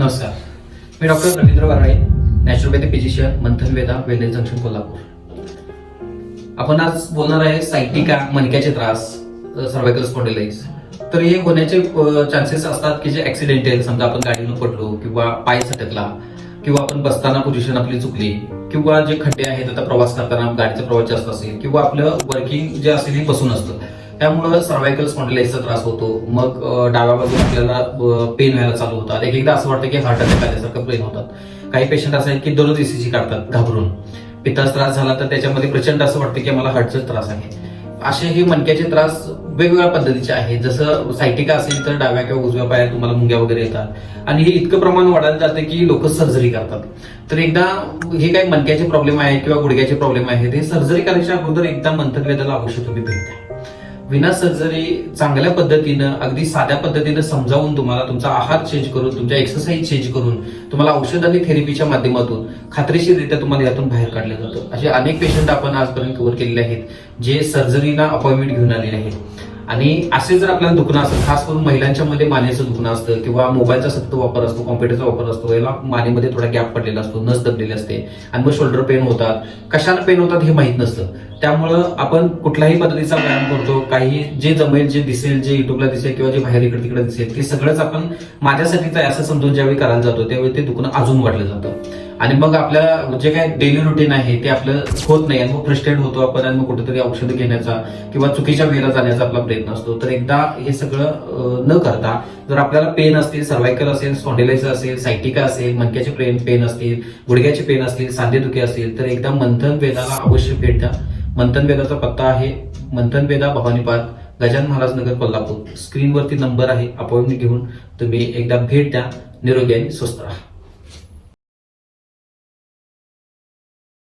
नमस्कार. मी doctor Ravindra Varale naturopathy physician Manthan Veda wellness junction Kolhapur. आपण आज बोलणार आहे सायटिका मणक्याचे त्रास सर्वायकल स्पॉन्डिलाइज तर हे होण्याचे चान्सेस असतात की जे ऍक्सिडेंटल समजा आपण गाडीनं पडलो किंवा पाय सटकला किंवा आपण बसताना पोझिशन आपली चुकली किंवा जे खड्डे आहेत आता प्रवास करताना गाडीचा प्रवास जास्त असेल किंवा आपलं वर्किंग जे असेल हे बसून असतं. त्यामुळं सर्वायकल स्पॉन्डिलाइजचा त्रास होतो. मग डाव्या बाजूला आपल्याला पेन व्हायला चालू होतात. एक एकदा असं वाटतं की हार्ट अटॅक आल्यासारखं पेन होतात. काही पेशंट असं आहेत की दररोज इसीजी काढतात घाबरून. पित्ताचा त्रास झाला तर त्याच्यामध्ये प्रचंड असं वाटतं की मला हार्टचा त्रास आहे. असे हे मणक्याचे त्रास वेगवेगळ्या पद्धतीचे आहेत. जसं सायटिका असेल तर डाव्या किंवा उजव्या पायात तुम्हाला मुंग्या वगैरे येतात. आणि हे इतकं प्रमाण वाढायला जातं की लोक सर्जरी करतात. तर एकदा हे काही मणक्याचे प्रॉब्लेम आहेत किंवा गुडघ्याचे प्रॉब्लेम आहेत हे सर्जरी करायच्या अगोदर एकदा मंथनवेदाला आवश्यक तुम्ही भेट द्या. विना सर्जरी चांगल्या पद्धतीनं अगदी साध्या पद्धतीनं समजावून तुम्हाला तुमचा आहार चेंज करून तुमच्या एक्सरसाइज चेंज करून तुम्हाला औषध आणि थेरपीच्या माध्यमातून खात्रीशीररित्या तुम्हाला यातून बाहेर काढलं जातं. असे अनेक पेशंट आपण आजपर्यंत कव्हर केलेले आहेत जे सर्जरीला अपॉइंटमेंट घेऊन आलेले आहेत. आणि असे जर आपल्याला दुखणं असेल खास करून महिलांच्या मध्ये मानेचं दुखणं असतं किंवा मोबाईलचा सतत वापर असतो कॉम्प्युटरचा वापर असतो याला मानेमध्ये थोडा गॅप पडलेला असतो नस दबलेली असते आणि मग शोल्डर पेन होतात. कशाला पेन होतात हे माहीत नसतं. त्यामुळं आपण कुठल्याही पद्धतीचा व्यायाम करतो काही जे जमेल जे दिसेल जे युट्यूबला दिसेल किंवा जे बाहेर इकडे तिकडे दिसेल ते सगळंच आपण माझ्यासाठीच आहे असं समजून ज्यावेळी करायला जातो त्यावेळी ते दुखणं अजून वाढलं जातं. आणि मग आपल्या जे काय डेली रुटीन आहे ते आपलं होत नाही. आणि मग फ्रस्ट्रेट होतो आपण आणि मग कुठेतरी औषध घेण्याचा किंवा चुकीच्या वेळेला जाण्याचा आपला प्रयत्न असतो. तर एकदा हे सगळं न करता जर आपल्याला पेन असतील सर्वायकल असेल स्पॉन्डिलायझर असेल सायटिका असेल मणक्याचे पेन पेन असतील गुडघ्याचे पेन असतील सांधेदुखी असतील तर एकदा मंथन वेदाला अवश्य भेट द्या. मंथन वेदाचा पत्ता आहे मंथन वेदा भवानी पार्क गजान महाराज नगर कोल्हापूर. स्क्रीनवरती नंबर आहे अपॉइंटमेंट घेऊन तुम्ही एकदा भेट द्या. निरोगी आणि स्वस्थ राहा.